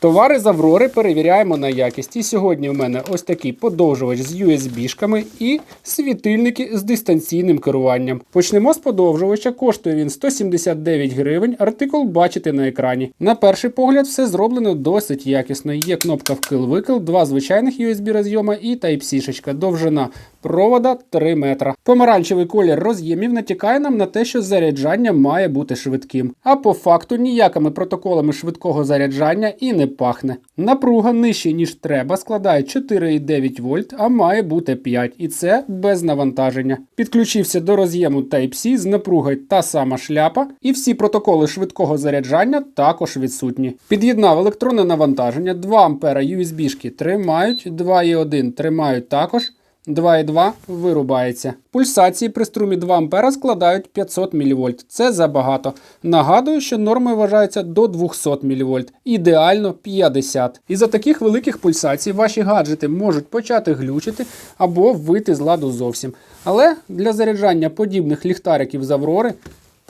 Товари з Аврори перевіряємо на якість. І сьогодні у мене ось такий подовжувач з USB-шками і світильники з дистанційним керуванням. Почнемо з подовжувача. Коштує він 179 гривень. Артикул бачите на екрані. На перший погляд, все зроблено досить якісно. Є кнопка вкил-викил, два звичайних USB розйома і Type-C. Довжина провода 3 метра. Помаранчевий колір роз'ємів натякає нам на те, що заряджання має бути швидким. А по факту ніякими протоколами швидкого заряджання і не пахне. Напруга нижче, ніж треба, складає 4,9 вольт, а має бути 5, і це без навантаження. Підключився до роз'єму Type-C з напругою та сама шляпа, і всі протоколи швидкого заряджання також відсутні. Під'єднав електронне навантаження, 2 А USB-шки тримають, 2,1 тримають також. 2,2 вирубається. Пульсації при струмі 2 А складають 500 мВ. Це забагато. Нагадую, що нормою вважається до 200 мВ. Ідеально 50. Із-за таких великих пульсацій ваші гаджети можуть почати глючити або вийти з ладу зовсім. Але для заряджання подібних ліхтариків з Аврори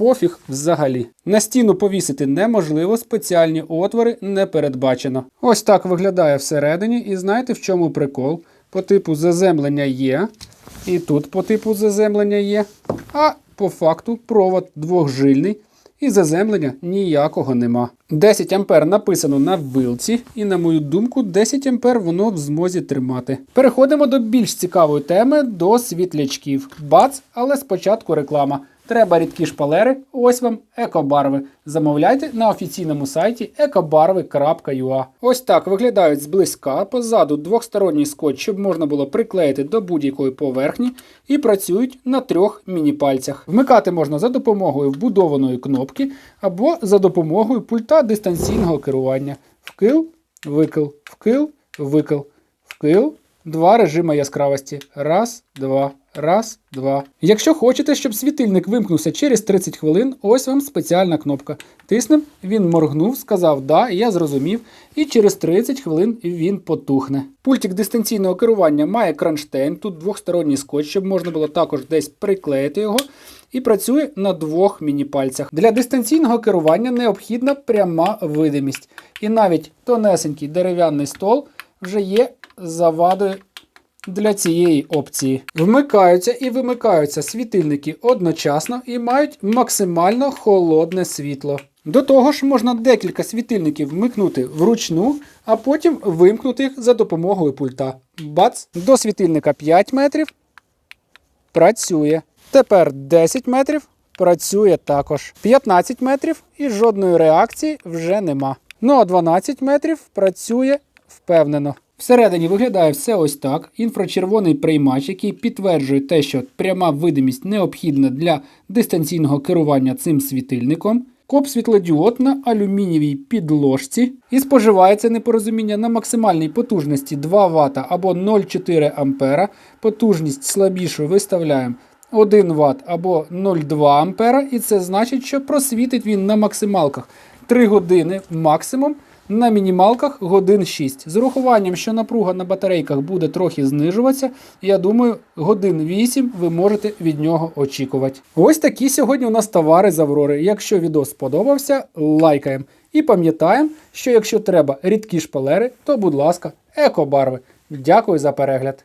Пофіг взагалі. На стіну повісити неможливо, спеціальні отвори не передбачено. Ось так виглядає всередині, і знаєте в чому прикол? По типу заземлення є, і тут по типу заземлення є, а по факту провод двохжильний. І заземлення ніякого нема. 10 ампер написано на вилці, і, на мою думку, 10 ампер воно в змозі тримати. Переходимо до більш цікавої теми до світлячків. Бац, але спочатку реклама. Треба рідкі шпалери, ось вам екобарви. Замовляйте на офіційному сайті екобарви.ua. Ось так виглядають зблизька. Позаду двохсторонній скотч, щоб можна було приклеїти до будь-якої поверхні, і працюють на трьох міні-пальцях. Вмикати можна за допомогою вбудованої кнопки або за допомогою пульта дистанційного керування. Вкил, викил, вкил, викил, вкил. Два режими яскравості. Раз, два, раз, два. Якщо хочете, щоб світильник вимкнувся через 30 хвилин, ось вам спеціальна кнопка. Тиснем, він моргнув, сказав да, я зрозумів, і через 30 хвилин він потухне. Пультик дистанційного керування має кронштейн, тут двохсторонній скотч, щоб можна було також десь приклеїти його. І працює на двох міні-пальцях. Для дистанційного керування необхідна пряма видимість. І навіть тонесенький дерев'яний стол вже є завадою для цієї опції. Вмикаються і вимикаються світильники одночасно і мають максимально холодне світло. До того ж, можна декілька світильників вмикнути вручну, а потім вимкнути їх за допомогою пульта. Бац! До світильника 5 метрів. Працює. Тепер 10 метрів. Працює також. 15 метрів і жодної реакції вже нема. Ну а 12 метрів працює впевнено. Всередині виглядає все ось так. Інфрачервоний приймач, який підтверджує те, що пряма видимість необхідна для дистанційного керування цим світильником. Коп світлодіод на алюмінієвій підложці і споживається непорозуміння на максимальній потужності 2 Вт або 0,4 А. Потужність слабішою виставляємо 1 Вт або 0,2 А. І це значить, що просвітить він на максималках 3 години максимум. На мінімалках годин 6. З урахуванням, що напруга на батарейках буде трохи знижуватися, я думаю, годин 8 ви можете від нього очікувати. Ось такі сьогодні у нас товари з Аврори. Якщо відео сподобався, лайкаємо. І пам'ятаємо, що якщо треба рідкі шпалери, то будь ласка, екобарви. Дякую за перегляд.